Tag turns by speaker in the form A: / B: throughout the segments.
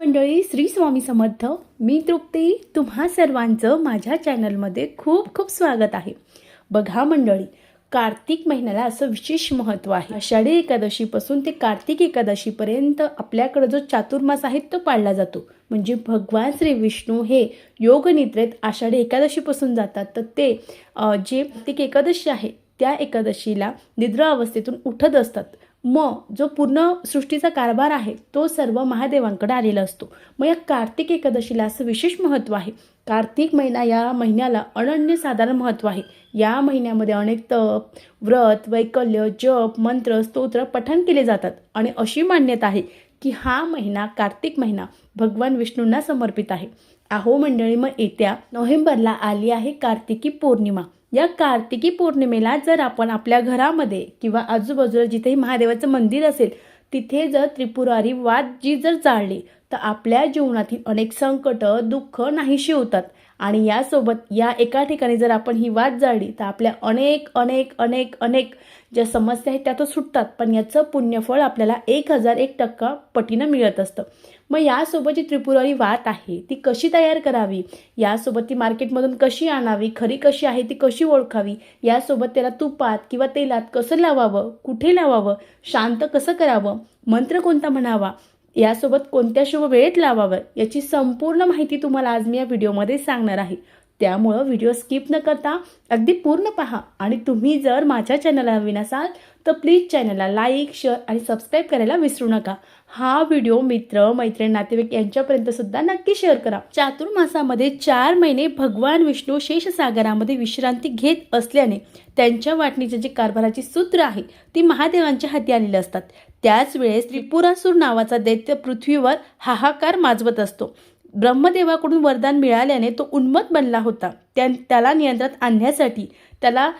A: मंडळी श्री स्वामी समर्थ मी तृप्ती तुम्हा सर्वांचं माझ्या चॅनलमध्ये खूप खूप स्वागत आहे. बघा मंडळी कार्तिक महिन्याला असं विशेष महत्त्व आहे. आषाढी एकादशीपासून ते कार्तिक एकादशीपर्यंत आपल्याकडे जो चातुर्मास आहे तो पाळला जातो. म्हणजे भगवान श्री विष्णू हे योगनिद्रेत आषाढी एकादशीपासून जातात. तर ते जे कार्तिक एकादशी आहे त्या एकादशीला निद्रा अवस्थेतून उठत असतात. मग जो पूर्ण सृष्टीचा कारभार आहे तो सर्व महादेवांकडे आलेला असतो. मग या कार्तिक एकादशीला असं विशेष महत्त्व आहे. कार्तिक महिना या महिन्याला अनन्य साधारण महत्त्व आहे. या महिन्यामध्ये अनेक तप व्रत वैकल्य जप मंत्र स्तोत्र पठण केले जातात. आणि अशी मान्यता आहे की हा महिना कार्तिक महिना भगवान विष्णूंना समर्पित आहे. अहो मंडळी मग येत्या नोव्हेंबरला आली आहे कार्तिकी पौर्णिमा. या कार्तिकी पौर्णिमेला जर आपण आपल्या घरामध्ये किंवा आजूबाजूला जिथेही महादेवाचं मंदिर असेल तिथे जर त्रिपुरारी वाद जी जर जाळली तर आपल्या जीवनातील अनेक संकट दुःख नाहीशी होतात. आणि यासोबत या एका ठिकाणी जर आपण ही वाट जाळली तर आपल्या अनेक अनेक अनेक अनेक ज्या समस्या आहेत त्या तर सुटतात पण याचं पुण्यफळ आपल्याला एक हजार एक टक्का पटीनं मिळत असतं. मग यासोबत जी त्रिपुरारी वात आहे ती कशी तयार करावी? यासोबत ती मार्केटमधून कशी आणावी? खरी कशी आहे ती कशी ओळखावी? यासोबत त्याला तुपात किंवा तेलात कसं लावावं? कुठे लावावं? शांत कसं करावं? मंत्र कोणता म्हणावा? यासोबत कोणत्या शुभ वेळेत लावावं याची संपूर्ण माहिती तुम्हाला आज मी या व्हिडिओमध्ये सांगणार आहे. त्यामुळं व्हिडिओ स्किप न करता अगदी पूर्ण पहा आणि तुम्ही जर माझ्या चॅनलला नवीन असाल तर प्लीज चॅनलला लाईक शेअर आणि सबस्क्राईब करायला विसरू नका. हा व्हिडिओ मित्र मैत्रीण नातेवाईक यांच्यापर्यंत सुद्धा नक्की शेअर करा. चातुर्मासामध्ये चार महिने भगवान विष्णू शेषसागरामध्ये विश्रांती घेत असल्याने त्यांच्या वाटणीचे जे कारभाराची सूत्र आहे ती महादेवांच्या हाती आलेली असतात. त्याच वेळेस त्रिपुरासूर नावाचा दैत्य पृथ्वीवर हाहाकार माजवत असतो. ब्रह्मदेवाकडून वरदान मिळाल्याने तो उन्मत बनला होता. त्या त्याला नियंत्रणात आणण्यासाठी त्याला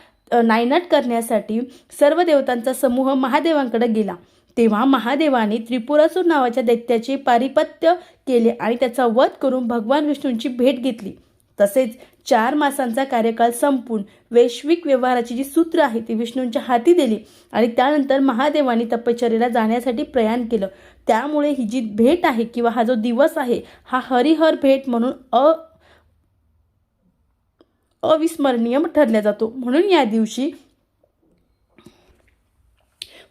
A: नायनाट करण्यासाठी सर्व देवतांचा समूह महादेवांकडे गेला. तेव्हा महादेवाने त्रिपुरासूर नावाच्या दैत्याचे पारिपत्य केले आणि त्याचा वध करून भगवान विष्णूंची भेट घेतली. तसेच चार मासांचा कार्यकाळ संपून वैश्विक व्यवहाराची जी सूत्र आहे ती विष्णूंच्या हाती दिली आणि त्यानंतर महादेवाने तपश्चर्येला जाण्यासाठी प्रयाण केलं. त्यामुळे ही जी भेट आहे किंवा हा जो दिवस आहे हा हरिहर भेट म्हणून अ अविस्मरणीय ठरला जातो. म्हणून या दिवशी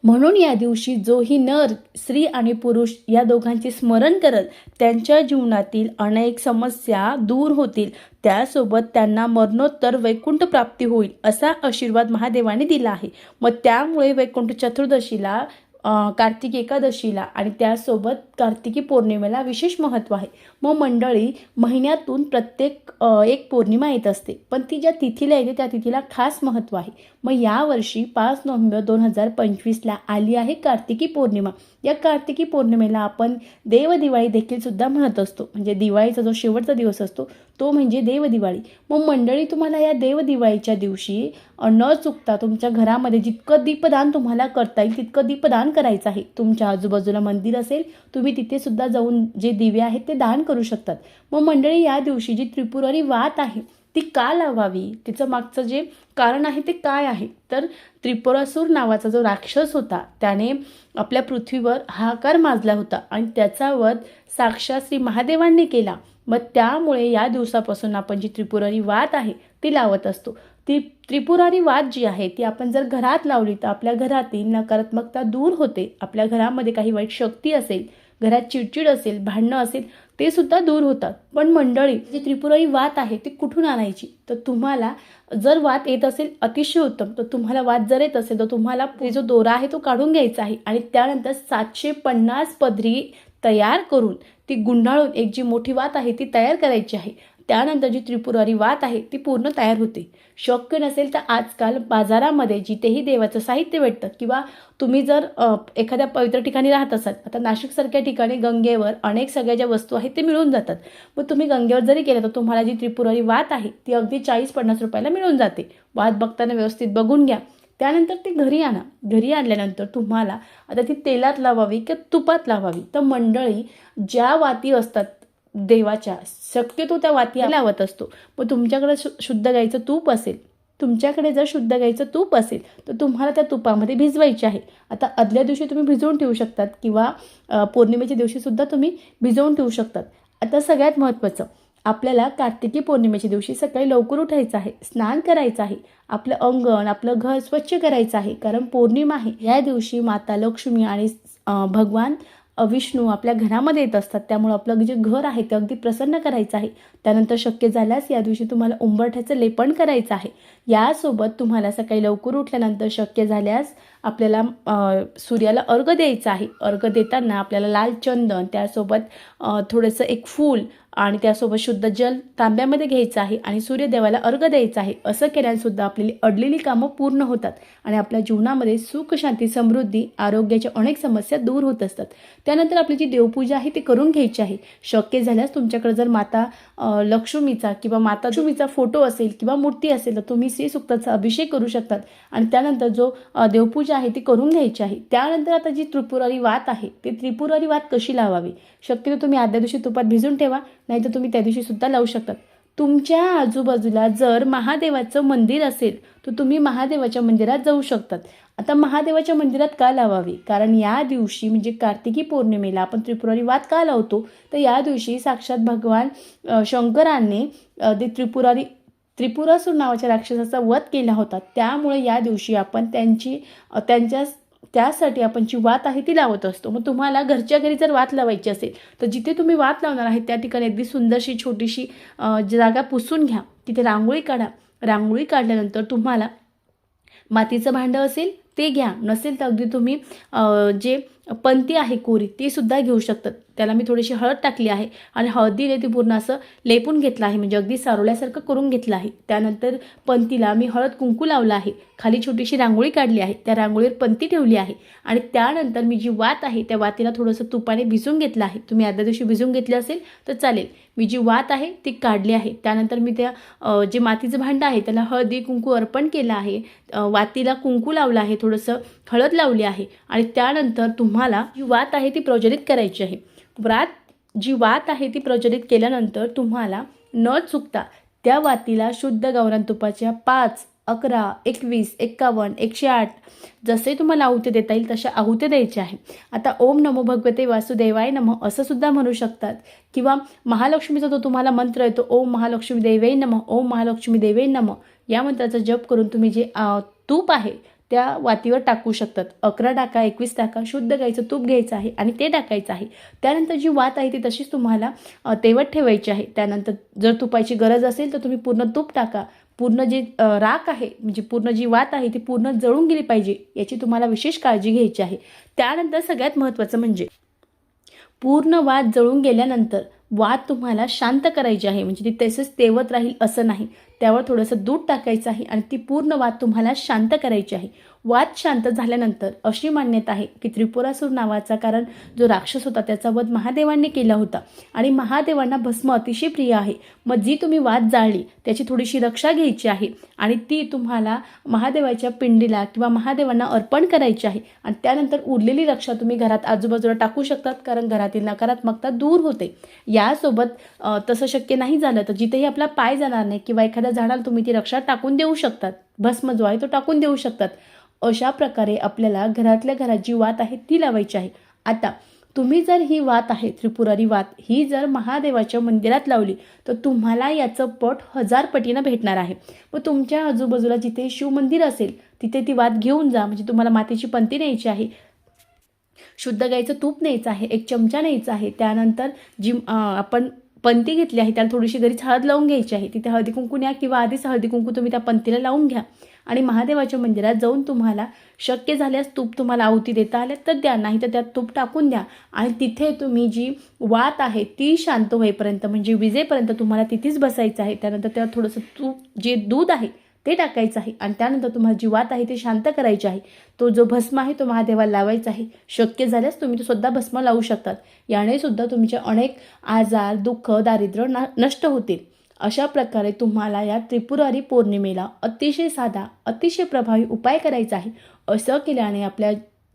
A: म्हणून या दिवशी जोही नर स्त्री आणि पुरुष या दोघांचे स्मरण करत त्यांच्या जीवनातील अनेक समस्या दूर होतील. त्यासोबत त्यांना मरणोत्तर वैकुंठ प्राप्ती होईल असा आशीर्वाद महादेवाने दिला आहे. मग त्यामुळे वैकुंठ चतुर्दशीला कार्तिक एकादशीला आणि त्यासोबत कार्तिकी पौर्णिमेला विशेष महत्त्व आहे. मग मंडळी महिन्यातून प्रत्येक एक पौर्णिमा येत असते पण ती ज्या तिथीला येते त्या तिथीला खास महत्त्व आहे. मग यावर्षी पाच नोव्हेंबर दोन हजार पंचवीसला आली आहे कार्तिकी पौर्णिमा. या कार्तिकी पौर्णिमेला आपण देवदिवाळी देखील सुद्धा म्हणत असतो. म्हणजे दिवाळीचा जो शेवटचा दिवस असतो तो म्हणजे देवदिवाळी. मग मंडळी तुम्हाला या देवदिवाळीच्या दिवशी न चुकता तुमच्या घरामध्ये जितकं दीपदान तुम्हाला करता येईल तितकं दीपदान करायचं आहे. तुमच्या आजूबाजूला मंदिर असेल तुम्ही तिथे सुद्धा जाऊन जे दिवे आहेत ते दान करू शकतात. मग मंडळी या दिवशी जी त्रिपुरारी वात आहे ती का लावावी? तिचं मागचं जे कारण आहे ते काय आहे? तर त्रिपुरासूर नावाचा जो राक्षस होता त्याने आपल्या पृथ्वीवर हाकार माजला होता आणि त्याचा वध साक्षात श्री महादेवांनी केला. मग त्यामुळे या दिवसापासून आपण जी त्रिपुरारी वात आहे ती लावत असतो. ती त्रिपुरारी वाद जी आहे ती आपण जर घरात लावली तर आपल्या घरातील नकारात्मकता दूर होते. आपल्या घरामध्ये काही वाईट शक्ती असेल घरात चिडचिड असेल भांडणं असेल ते सुद्धा दूर होतात. पण मंडळी जी त्रिपुराई वात आहे ती कुठून आणायची? तर तुम्हाला जर वात येत असेल अतिशय उत्तम. तर तुम्हाला वात जर येत असेल तर तुम्हाला ते जो दोरा आहे तो काढून घ्यायचा आहे आणि त्यानंतर सातशे पन्नास पदरी तयार करून ती गुंडाळून एक जी मोठी वात आहे ती तयार करायची आहे. त्यानंतर जी त्रिपुरारी वात आहे ती पूर्ण तयार होते. शक्य नसेल तर आजकाल बाजारामध्ये जिथेही देवाचं साहित्य भेटतं किंवा तुम्ही जर एखाद्या पवित्र ठिकाणी राहत असाल आता नाशिकसारख्या ठिकाणी गंगेवर अनेक सगळ्या ज्या वस्तू आहेत ते मिळून जातात. मग तुम्ही गंगेवर जरी केलं तर तुम्हाला जी त्रिपुरारी वात आहे ती अगदी चाळीस पन्नास रुपयाला मिळून जाते. वात बघताना व्यवस्थित बघून घ्या. त्यानंतर ती घरी आणा. घरी आणल्यानंतर तुम्हाला आता ती तेलात लावावी किंवा तुपात लावावी. तर मंडळी ज्या वाती असतात देवाच्या शक्यतो त्या वाती लावत असतो. मग तुमच्याकडे शु शुद्ध गाईचं तूप असेल तुमच्याकडे जर शुद्ध गाईचं तूप असेल तर तुम्हाला त्या तुपामध्ये भिजवायचे आहे. आता आदल्या दिवशी तुम्ही भिजवून ठेवू शकतात किंवा पौर्णिमेच्या दिवशीसुद्धा तुम्ही भिजवून ठेवू शकतात. आता सगळ्यात महत्त्वाचं आपल्याला कार्तिकी पौर्णिमेच्या दिवशी सकाळी लवकर उठायचं आहे स्नान करायचं आहे आपलं अंगण आपलं घर स्वच्छ करायचं आहे कारण पौर्णिमा आहे. या दिवशी माता लक्ष्मी आणि भगवान विष्णू आपल्या घरामध्ये येत असतात. त्यामुळे आपलं जे घर आहे ते अगदी प्रसन्न करायचं आहे. त्यानंतर शक्य झाल्यास या दिवशी तुम्हाला उंबरठ्याचं लेपन करायचं आहे. यासोबत तुम्हाला सकाळी लवकर उठल्यानंतर शक्य झाल्यास आपल्याला सूर्याला अर्घ द्यायचा आहे. अर्घ देताना आपल्याला लाल चंदन त्यासोबत थोडंसं एक फूल आणि त्यासोबत शुद्ध जल तांब्यामध्ये घ्यायचं आहे आणि सूर्यदेवाला अर्घ द्यायचा आहे. असं केल्यानसुद्धा आपली अडलेली कामं पूर्ण होतात आणि आपल्या जीवनामध्ये सुख शांती समृद्धी आरोग्याच्या अनेक समस्या दूर होत असतात. त्यानंतर आपली जी देवपूजा आहे ती करून घ्यायची आहे. शक्य झाल्यास तुमच्याकडे जर माता लक्ष्मीचा किंवा माता लक्ष्मीचा फोटो असेल किंवा मूर्ती असेल तर तुम्ही श्रीसुक्ताचा अभिषेक करू शकतात. आणि त्यानंतर जो देवपूजा आहे ती करून घ्यायची आहे. त्यानंतर आता जी त्रिपुरारी वात आहे ती त्रिपुरारी वात कशी लावावी? शक्यतो तुम्ही आदल्या दिवशी तुपात भिजून ठेवा नाहीतर तुम्ही त्या दिवशी सुद्धा लावू शकतात. तुमच्या आजूबाजूला जर महादेवाचं मंदिर असेल तर तुम्ही महादेवाच्या मंदिरात जाऊ शकतात. आता महादेवाच्या मंदिरात का लावावी? कारण या दिवशी म्हणजे कार्तिकी पौर्णिमेला आपण त्रिपुरारी वाद का लावतो? तर या दिवशी साक्षात भगवान शंकराने शंकरांनी ते त्रिपुरारी त्रिपुरासूर नावाच्या राक्षसाचा वध केला होता. त्यामुळे या दिवशी आपण त्यांची त्यांच्या त्यासाठी आपण जी वात आहे ती लावत असतो. मग तुम्हाला घरच्या घरी जर वात लावायची असेल तर जिथे तुम्ही वात लावणार आहे त्या ठिकाणी अगदी सुंदरशी छोटीशी जागा पुसून घ्या. तिथे रांगोळी काढा. रांगोळी काढल्यानंतर तुम्हाला मातीचं भांडं असेल ते घ्या. नसेल तर अगदी तुम्ही जे पंती आहे कोरी ती सुद्धा घेऊ शकतात. त्याला मी थोडीशी हळद टाकली आहे आणि हळदीने ती पूर्ण असं लेपून घेतलं आहे. म्हणजे अगदी सारवल्यासारखं करून घेतलं आहे. त्यानंतर पंतीला मी हळद कुंकू लावला आहे. खाली छोटीशी रांगोळी काढली आहे. त्या रांगोळीवर पंती ठेवली आहे. आणि त्यानंतर मी जी वात आहे त्या वातीला थोडंसं तुपाने भिजून घेतलं आहे. तुम्ही आदल्या दिवशी भिजून घेतली असेल तर चालेल. मी जी वात आहे ती काढली आहे. त्यानंतर मी त्या जे मातीचं भांडं आहे त्याला हळदी कुंकू अर्पण केलं आहे. वातीला कुंकू लावलं आहे. थोडंसं हळद लावली आहे. आणि त्यानंतर तुम्हाला तुम्हाला जी वात आहे ती प्रज्वलित करायची आहे. वात जी वात आहे ती प्रज्वलित केल्यानंतर तुम्हाला न चुकता त्या वातीला शुद्ध गावरान तुपाच्या पाच अकरा एकवीस एक्कावन्न एकशे आठ जसे तुम्हाला आहुती देता येईल तशा आहुते द्यायच्या आहे. आता ओम नमो भगवते वासुदेवाय नमः असं सुद्धा म्हणू शकतात. किंवा महालक्ष्मीचा जो तुम्हाला मंत्र येतो ओम महालक्ष्मी देवे नमः ओम महालक्ष्मी देवे नमः या मंत्राचा जप करून तुम्ही जे तूप आहे त्या वातीवर टाकू शकतात. अकरा टाका एकवीस टाका शुद्ध गाईचं तूप घ्यायचं आहे आणि ते टाकायचं आहे. त्यानंतर जी वात आहे ती तशीच तुम्हाला तेवत ठेवायची आहे. त्यानंतर जर तुपाची गरज असेल तर तुम्ही पूर्ण तूप टाका. पूर्ण जी राख आहे म्हणजे पूर्ण जी वात आहे ती पूर्ण जळून गेली पाहिजे याची तुम्हाला विशेष काळजी घ्यायची आहे. त्यानंतर सगळ्यात महत्त्वाचं म्हणजे पूर्ण वाद जळून गेल्यानंतर वाद तुम्हाला शांत करायची आहे. म्हणजे ती तसेच तेवत राहील असं नाही. त्यावर थोडंसं दूध टाकायचं आहे आणि ती पूर्ण वाद तुम्हाला शांत करायची आहे. वाद शांत झाल्यानंतर अशी मान्यता आहे की त्रिपुरासूर नावाचा कारण जो राक्षस होता त्याचा वध महादेवांनी केला होता. आणि महादेवांना भस्म अतिशय प्रिय आहे. मग जी तुम्ही वाद जाळली त्याची थोडीशी रक्षा घ्यायची आहे आणि ती तुम्हाला महादेवाच्या पिंडीला किंवा महादेवांना अर्पण करायची आहे. आणि त्यानंतर उरलेली रक्षा तुम्ही घरात आजूबाजूला टाकू शकतात कारण घरातील नकारात्मकता दूर होते. यासोबत तसं शक्य नाही झालं तर जिथेही आपला पाय जाणार नाही किंवा एखाद्या झाडाला तुम्ही ती रक्षा टाकून देऊ शकतात. भस्म जो आहे तो टाकून देऊ शकतात. अशा प्रकारे आपल्याला घरातल्या घरात जी वात आहे ती लावायची आहे. आता तुम्ही जर ही वात आहे त्रिपुरारी वात ही जर महादेवाच्या मंदिरात लावली तर तुम्हाला याचं पट हजार पटीनं भेटणार आहे. व तुमच्या आजूबाजूला जिथे शिवमंदिर असेल तिथे ती वात घेऊन जा. म्हणजे तुम्हाला मातीची पंती न्यायची आहे. शुद्ध गाईचं तूप न्यायचं आहे एक चमचा न्यायचा आहे. त्यानंतर जी आपण पंती घेतली आहे त्याला थोडीशी घरीच हळद लावून घ्यायची आहे. तिथे हळदी कुंकू न्या किंवा आधीच हळदी कुंकू तुम्ही त्या पंतीला लावून घ्या. आणि महादेवाच्या मंदिरात जाऊन तुम्हाला शक्य झाल्यास तूप तुम्हाला आहुती देता आल्या तर द्या नाही तर त्यात तूप टाकून द्या. आणि तिथे तुम्ही जी वात आहे ती शांत होईपर्यंत म्हणजे विजेपर्यंत तुम्हाला तिथेच बसायचं आहे. त्यानंतर त्यात थोडंसं तूप जे दूध आहे ते टाकायचं आहे. आणि त्यानंतर तुम्हाला जी वात आहे ती शांत करायची आहे. तो जो भस्म आहे तो महादेवाला लावायचा आहे. शक्य झाल्यास तुम्ही तो सुद्धा भस्म लावू शकतात. याने सुद्धा तुमचे अनेक आजार दुःख दारिद्र्य ना नष्ट होतील. अशा प्रकारे तुम्हाला या त्रिपुरारी पौर्णिमेला अतिशय साधा अतिशय प्रभावी उपाय करायचा आहे. असं केल्याने आपल्या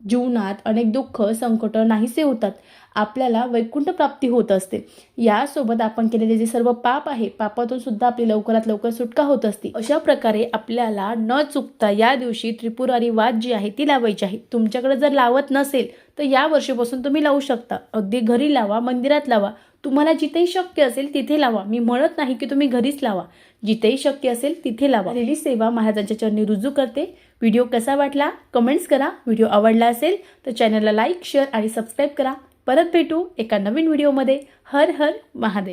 A: जीवनात अनेक दुःख संकट नाहीसे होतात. आपल्याला वैकुंठ प्राप्ती होत असते. यासोबत आपण केलेले जे सर्व पाप आहे पापातून सुद्धा आपली लवकरात लवकर सुटका होत असते. अशा प्रकारे आपल्याला न चुकता या दिवशी त्रिपुरारी वाद जी आहे ती लावायची आहे. तुमच्याकडे जर लावत नसेल तर या वर्षीपासून तुम्ही लावू शकता. अगदी घरी लावा मंदिरात लावा. तुम्हाला जिथेही शक्य असेल तिथे लावा. मी म्हणत नाही की तुम्ही घरीच लावा. जिथेही शक्य असेल तिथे लावा. लिहिली सेवा महाराजांच्या चरणी रुजू करते. व्हिडिओ कसा वाटला? कमेंट्स करा. व्हिडिओ आवडला असेल तर चॅनलला लाईक शेअर आणि सबस्क्राईब करा. परत भेटू एका नवीन व्हिडिओमध्ये. हर हर महादेव.